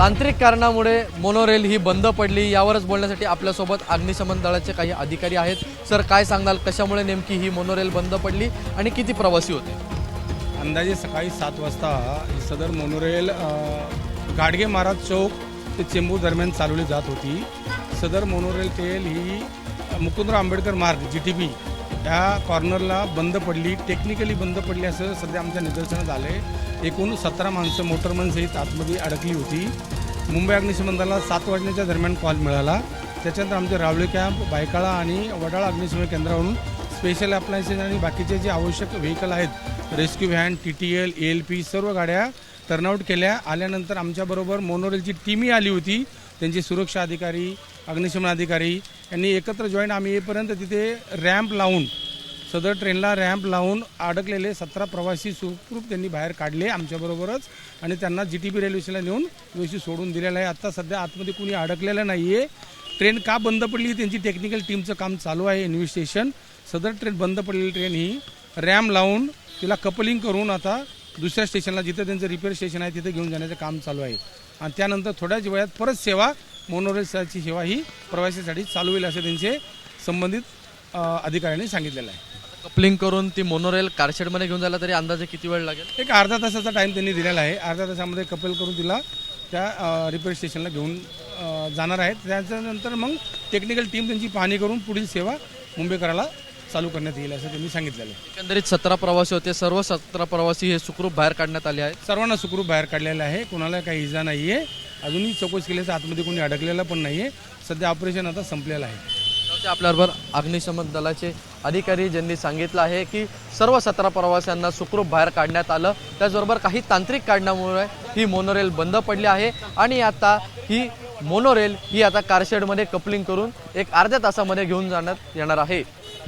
तांत्रिक कारणामुळे मोनोरेल ही बंद पडली. यावरच बोलण्यासाठी आपल्यासोबत अग्निशमन दलाचे काही अधिकारी आहेत. सर काय सांगाल कशामुळे नेमकी ही मोनोरेल बंद पडली आणि किती प्रवासी होते? अंदाजे सकाळी सात वाजता ही सदर मोनोरेल गाडगे महाराज चौक ते चेंबूर दरम्यान चालवली जात होती. सदर मोनोरेल तेल ही मुकुंदराव आंबेडकर मार्ग जी टी पी ह्या कॉर्नरला बंद पडली टेक्निकली बंद पडली असं सध्या आमच्या निदर्शनात आलं आहे एकूण सतरा माणसं मोटरमन सहित आतमध्ये अडकली होती. मुंबई अग्निशमन दलाला सात वाजण्याच्या दरम्यान कॉल मिळाला. त्याच्यानंतर आमचे रावळे कॅम्प बायकाळा आणि वडाळा अग्निशमन केंद्रावरून स्पेशल अप्लायन्सेस आणि बाकीचे जे आवश्यक व्हेकल आहेत rescue van T T L A L P सर्व गाड्या टर्नआउट केल्या. आल्यानंतर आमच्याबरोबर मोनोरेलची टीमही आली होती. त्यांचे सुरक्षा अधिकारी अग्निशमन अधिकारी यांनी एकत्र जॉईन आम्ही येईपर्यंत तिथे रॅम्प लावून सदर ट्रेनला रॅम्प लावून अडकलेले सतरा प्रवासी सुखरूप त्यांनी बाहेर काढले आमच्याबरोबरच आणि त्यांना जी टी बी रेल्वे स्टेशनला नेऊन व्यवस्थित सोडून दिलेलं आहे. आत्ता सध्या आतमध्ये कुणी अडकलेलं नाही आहे ट्रेन का बंद पडली त्यांची टेक्निकल टीमचं काम चालू आहे इन्व्हेस्टिगेशन सदर ट्रेन बंद पडलेली ट्रेन ही रॅम लावून तिला कपलिंग करून आता दुसऱ्या स्टेशनला जिथं त्यांचं रिपेअर स्टेशन आहे तिथे घेऊन जाण्याचं काम चालू आहे. आणि त्यानंतर थोड्याच वेळात परत सेवा मोनोरेलची सेवा ही प्रवाशासाठी चालू होईल असं त्यांचे संबंधित अधिकाऱ्यांनी सांगितलेलं आहे. कपलिंग करून ती मोनोरेल कारशेडमध्ये घेऊन जायला तरी अंदाजे किती वेळ लागेल? एक अर्धा तासाचा टाईम त्यांनी दिलेला आहे. अर्ध्या तासामध्ये कपल करून तिला त्या रिपेअर स्टेशनला घेऊन जाणार आहेत त्याच्यानंतर मग टेक्निकल टीम त्यांची पाहणी करून पुढील सेवा मुंबईकराला चालू करण्यात येईल असं त्यांनी सांगितलेलं आहे. एकंदरीत सतरा प्रवासी होते. सर्व सतरा प्रवासी हे सुखरूप बाहेर काढण्यात आले आहेत. सर्वांना सुखरूप बाहेर काढलेलं आहे. कोणाला काही इजा नाही आहे अजूनही चौकशी केल्याचं आतमध्ये कोणी अडकलेलं पण नाही आहे सध्या ऑपरेशन आता संपलेलं आहे. आपल्याबरोबर अग्निशमन दलाचे अधिकारी ज्यांनी सांगितलं आहे की सर्व सतरा प्रवाशांना सुखरूप बाहेर काढण्यात आलं. त्याचबरोबर काही तांत्रिक कारणामुळे ही मोनोरेल बंद पडली आहे. आणि आता ही मोनोरेल ही आता कारशेडमध्ये कपलिंग करून एक अर्ध्या तासामध्ये घेऊन जाण्यात येणार आहे.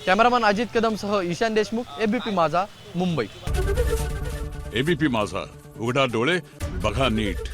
कॅमेरामॅन अजित कदमसह ईशान देशमुख एबीपी माझा मुंबई. एबीपी माझा. उघडा डोळे बघा नीट.